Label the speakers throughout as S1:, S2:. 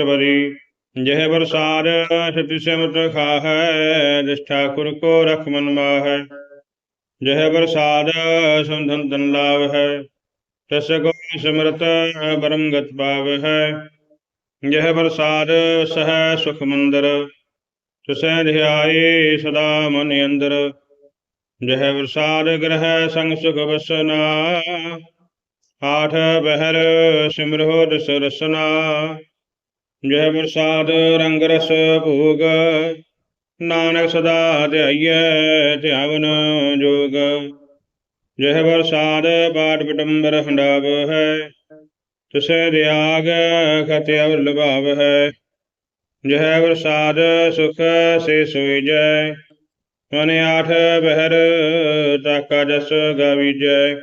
S1: ਅਸ਼ਟਪਦੀ ਜਹ ਬਰਸਾਰ ਸਤਿ ਸਿਮਰਤ ਖਾਹੈ ਜਿਸ ਠਾਕੁਰ ਕੋ ਰਖ ਮਨ ਮਾਹੈ। ਜਹ ਬਰਸਾਦ ਸੰਧਨ ਤਨ ਲਾਭ ਹੈ ਤਸ ਕੋ ਸਿਮਰਤ ਬਰਮ ਗਤ ਪਾਵ ਹੈ ਜਹ ਬਰਸਾਦ ਸਹਿ ਸੁਖ ਮੰਦਰ, ਤੁਸੈ ਧਿਆਏ ਸਦਾ ਮਨ ਅੰਦਰ। ਜਹ ਬਰਸਾਦ ਗ੍ਰਹਿ ਸੰਗ ਸੁਖ ਵਸਨਾ, ਆਠ ਬਹਿਰ ਸਿਮਰੋ ਦਸ ਰਸਨਾ। ਜੈ ਪ੍ਰਸਾਦ ਰੰਗ ਰਸ ਭੋਗ, ਨਾਨਕ ਸਦਾ ਧਿਆਈਐ ਧਿਆਵਨ ਜੋਗ। ਜਹ ਬਰਸਾਦ ਬਾਟ ਪਟੰਬਰ ਹੰਡਾਵ ਹੈ, ਤੁਸੈ ਦਿਆਗ ਖਤਿ ਅਵਰ ਲਭਾਵ ਹੈ। ਜਹ ਪ੍ਰਸਾਦ ਸੁਖ ਸੇ ਸੋਈ ਜੈ ਮਨ ਆਠ ਬਹਿਰ ਤਾਕਾ ਜਸ ਗਾਵੀਜੈ।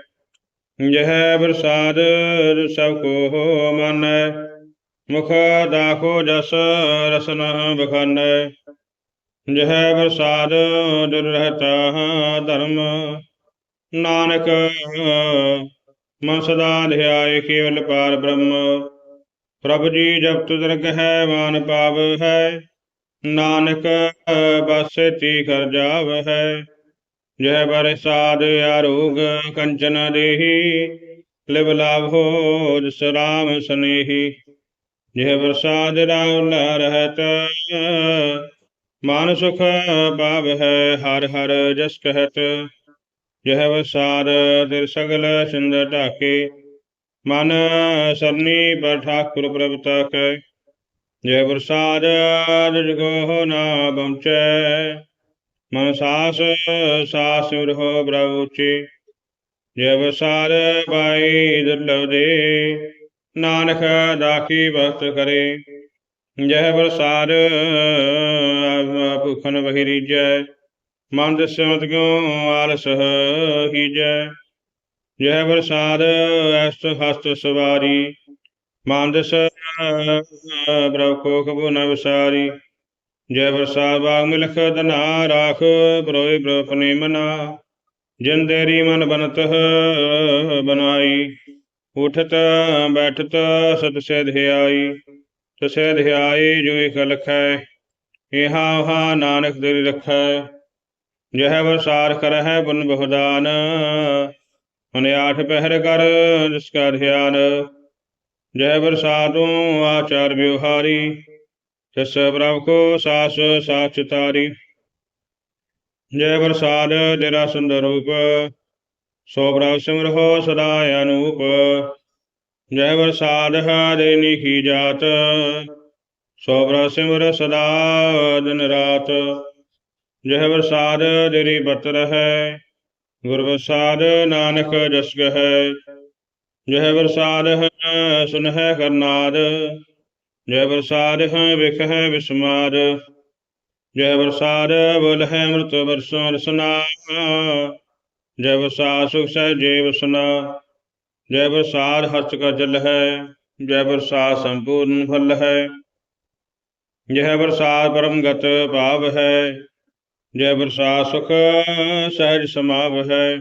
S1: ਜਹ ਬਰਸਾਦ ਸਭ ਕੋ ਮਾਨੈ ਮੁਖ ਦਾਖੋ ਜਸ ਰਸਨ ਬਖਨ, ਜਹ ਪ੍ਰਸਾਦ ਦੁਰ ਰਹਤਾ ਧਰਮ। ਨਾਨਕ ਮਨ ਸਦਾ ਧਿਆਏ ਕੇਵਲ ਪਾਰ ਬ੍ਰਹਮ। ਪ੍ਰਭ ਜੀ ਜਬ ਤੁਧ ਹੈ ਮਾਨ ਪਾਵ ਹੈ, ਨਾਨਕ ਬਸੇ ਤੀ ਕਰ ਜਾਵ ਹੈ। ਜਹ ਬਰਸਾਦ ਆਰੋਗ ਕੰਚਨ ਦੇਹੀ, ਲਿਵ ਲਾਭ ਹੋ ਜਿਸ ਰਾਮ ਸਨੇਹੀ। ਜਹ ਪ੍ਰਸਾਦ ਰਾਮ ਲਾ ਰਹਤ, ਮਾਨ ਸੁਖ ਪਾਵ ਹੈ ਹਰ ਹਰ ਜਸ ਕਹਿਤ। ਜਹ ਬਰਸਾਦ ਤਿਰ ਸਗਲ ਸਿੰਧ ਢਾਕੇ, ਮਨ ਸਰਨੀ ਪਰ ਠਾਕੁਰ ਪ੍ਰਭ ਤਾਕੈ। ਜੈ ਬਰਸਾਦ ਜਗੋ ਨਾ ਬੰਚੈ ਮਨ ਸਾਸ ਸਾਸ ਹੋ ਬ੍ਰਉਚੇ ਜੈ ਬਰਸਾਦ ਬਾਈ ਦੁਰਲਭ ਦੇ ਨਾਨਕ ਦਾਖੀ ਭਗਤ ਕਰੇ? ਜੈ ਬਰਸਾਦ ਭੁਖਨ ਬਹਿ ਰੀਜੈ ਮਨ ਦਸਮਤ ਕਿਉ ਆਲਸ ਹੀਜੈ? ਜੈ ਬਰਸਾਦ ਐਸ ਹਸਤ ਸਵਾਰੀ ਮਾਨਦਸ ਬ੍ਰਵ ਕੋ ਕਬੂ ਨ ਵਿਸਾਰੀ। ਜੈ ਬਰਸਾਦ ਬਾਗ ਮਿਲਖ ਦਨਾ ਰਾਖ ਬਰੋਇ ਬ੍ਰਪਨੇ ਮਨਾ। ਜਿਨ ਦੇਰੀ ਮਨ ਬਨਤ ਬਨਾਈ ਉਠਤ, ਬੈਠਤ ਸਤ ਸੇ ਧਿਆਈ ਤਸੇ ਧਿਆਈ ਜੋ ਇਕ ਲਖੈ, ਇਹਾ ਉਹਾ ਨਾਨਕ ਦਿਲ ਰਖੈ। ਜਹ ਬਰਸਾਰ ਕਰਹਿ ਬੁਨ ਬਹੁਦਾਨ ਹੁਨੇ ਆਠ ਪਹਿਰ ਕਰ ਜਿਸ ਕਾ ਧਿਆਨ। ਜੈ ਬਰਸਾਤੋਂ ਆਚਾਰ ਵਿਵਹਾਰੀ, ਤਿਸ ਪ੍ਰਭ ਕੋ ਸਾਸ ਸਾਚ ਤਾਰੀ। ਜੈ ਬਰਸਾਤ ਤੇਰਾ ਸੁੰਦਰ ਰੂਪ ਸੋ ਪ੍ਰਭ ਸਿਮਰਹੁ ਸਦਾ ਅਨੂਪ, ਜੈ ਬਰਸਾਤ ਹੈ ਨਿਖੀ ਜਾਤ। ਸੋ ਪ੍ਰਭ ਸਿਮਰ ਸਦਾ ਦਿਨ ਰਾਤ, ਜਹ ਬਰਸਾਤ ਤੇਰੀ ਬਤਰ ਹੈ ਗੁਰ ਪ੍ਰਸਾਦ ਨਾਨਕ ਜਸ ਹੈ ਜਹ ਪ੍ਰਸਾਦ ਹੈ ਸੁਨਹਿ ਕਰਨਾਦ। ਜਹ ਪ੍ਰਸਾਦ ਹੈ ਵਿਖ ਹੈ ਵਿਸਮਾਰ ਜਹ ਪ੍ਰਸਾਦ ਬੋਲ ਹੈ ਅੰਮ੍ਰਿਤ ਵਰਸੋਂ ਰਸਨਾ। ਜੈ ਪ੍ਰਸਾਦ ਸੁਖ ਸਹਿ ਜੈ ਵਸਨਾ ਜਹ ਪ੍ਰਸਾਦ ਹਸਤ ਕਾ ਜਲ ਹੈ, ਜੈ ਪ੍ਰਸਾਦ ਸੰਪੂਰਨ ਫਲ ਹੈ। ਜੈ ਪ੍ਰਸਾਦ ਪਰਮ ਗਤ ਭਾਵ ਹੈ, ਜੈ ਬਰਸਾ ਸੁਖ ਸਹਿਜ ਸਮਾਵ ਹੈ।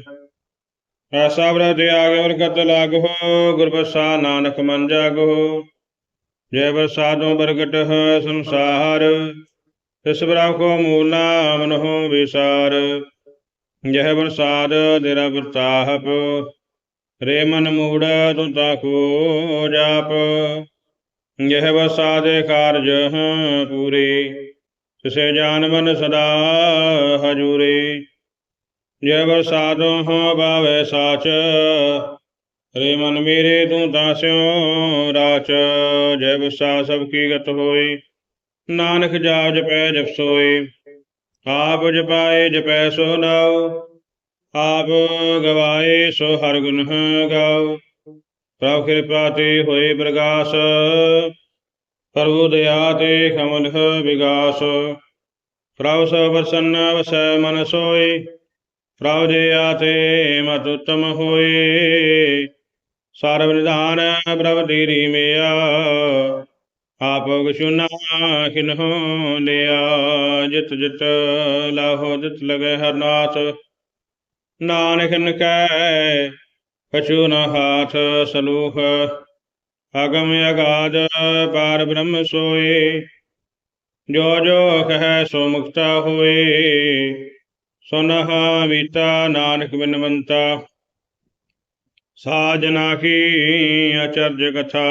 S1: ਐਸਾ ਬ੍ਰਤ ਆਗੇ ਵਰਗਤ ਲਾਗੋ, ਗੁਰ ਬਰਸਾ ਨਾਨਕ ਮਨ ਜਾਗੋ। ਜੈ ਬਰਸਾਦੋਂ ਪ੍ਰਗਟ ਹੈ ਸੰਸਾਰ ਇਸ ਬ੍ਰਹਮ ਕੋ ਮੂਲ ਨਾਮ ਨਹੁ ਵਿਸਾਰ। ਜਹ ਬਰਸਾਦ ਤੇਰਾ ਵਰਤਾਪ ਰੇ ਮਨ ਮੂੜ ਤੂੰ ਤਾਕੋ ਜਾਪ ਜਹ ਬਰਸਾਦੇ ਕਾਰਜ ਪੂਰੇ, ਤਿਸੇ ਜਾਨ ਮਨ ਸਦਾ ਹਜੂਰੇ। ਜੈ ਬਰਸਾਤੋਂ ਹੋ ਬਾਵੇ ਸਾਚ, ਰੇ ਮਨ ਮੇਰੇ ਤੂੰ ਦਾਸਿਓ ਰਾਚ। ਜੈ ਬਰਸਾ ਸਭ ਕੀ ਗਤ ਹੋਈ ਨਾਨਕ ਜਾਪ ਜਪੈ ਜਪ ਸੋਏ। ਆਪ ਜਪਾਏ ਜਪੈ ਸੋ ਨਾਉ, ਆਪ ਗਵਾਏ ਸੋ ਹਰ ਗੁਣ ਗਾਉ। ਪ੍ਰਭ ਕਿਰਪਾ ਤੇ ਹੋਏ ਪ੍ਰਗਾਸ, ਪ੍ਰਭੂ ਦਇਆ ਤੇ ਕਮਲ ਵਿਗਾਸ। ਪ੍ਰਭ ਸਭ ਪ੍ਰਸੰਨ ਵਸੈ ਮਨ ਸੋਈ ਪ੍ਰਭ ਦਇਆ ਤੇ ਮਤ ਉਤਮ ਹੋਏ। ਸਰਬ ਨਿਧਾਨ ਪ੍ਰਭ ਦੀਰੀ ਮਿਆ। ਆਪ ਗੁਸ਼ੁਨਾ ਕਿਨਹੁ ਲਿਆ, ਜਿਤ ਜਿਤ ਲਾਹੋ ਜਿਤ ਲਗੈ ਹਰਨਾਥ। ਨਾਨਕ ਨ ਕਛੂ ਨ ਹਾਥ ਸਲੂਖ। ਅਗਮ ਅਗਾਧ ਪਾਰ ਬ੍ਰਹਮ ਸੋਏ, ਜੋ ਜੋ ਕਹੈ ਸੋ ਮੁਕਤਾ ਹੋਏ। ਸੁਨਹਾ ਵੀਤਾ ਨਾਨਕ ਬਿਨਵੰਤਾ ਸਾਜਨਾ ਕੀ ਅਚਰਜ ਕਥਾ।